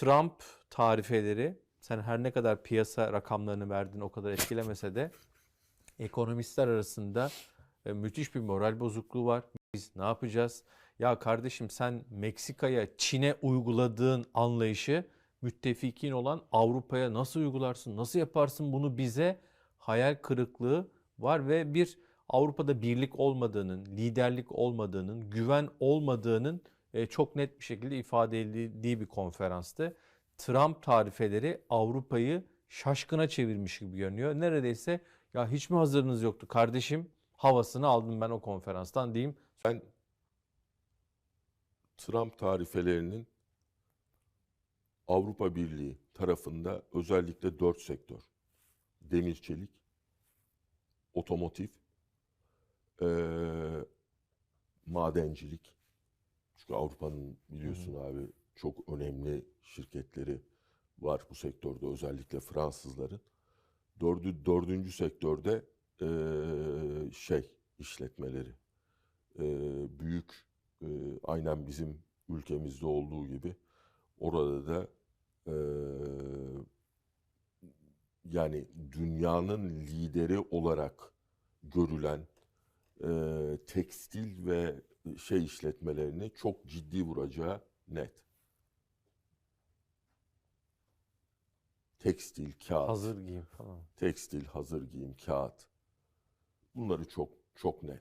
Trump tarifeleri sen her ne kadar piyasa rakamlarını verdin o kadar etkilemese de ekonomistler arasında e, müthiş bir moral bozukluğu var. Biz ne yapacağız? Ya kardeşim sen Meksika'ya, Çin'e uyguladığın anlayışı müttefikin olan Avrupa'ya nasıl uygularsın? Nasıl yaparsın bunu bize? Hayal kırıklığı var ve bir Avrupa'da birlik olmadığının, liderlik olmadığının, güven olmadığının e, çok net bir şekilde ifade edildiği bir konferanstı. Trump tarifeleri Avrupa'yı şaşkına çevirmiş gibi görünüyor. Neredeyse ya hiç mi hazırınız yoktu kardeşim havasını aldım ben o konferanstan diyeyim. Ben Trump tarifelerinin Avrupa Birliği tarafında özellikle dört sektör. Demir çelik, otomotiv, eee, madencilik. Çünkü Avrupa'nın biliyorsun abi çok önemli şirketleri var bu sektörde özellikle Fransızların. Dördü, dördüncü sektörde eee, şey işletmeleri. Eee, büyük eee, aynen bizim ülkemizde olduğu gibi orada da eee, yani dünyanın lideri olarak görülen eee, tekstil ve şey işletmelerini çok ciddi vuracağı net. Tekstil, kağıt, Hazır giyim falan. tekstil, hazır giyim, kağıt. Bunları çok çok net.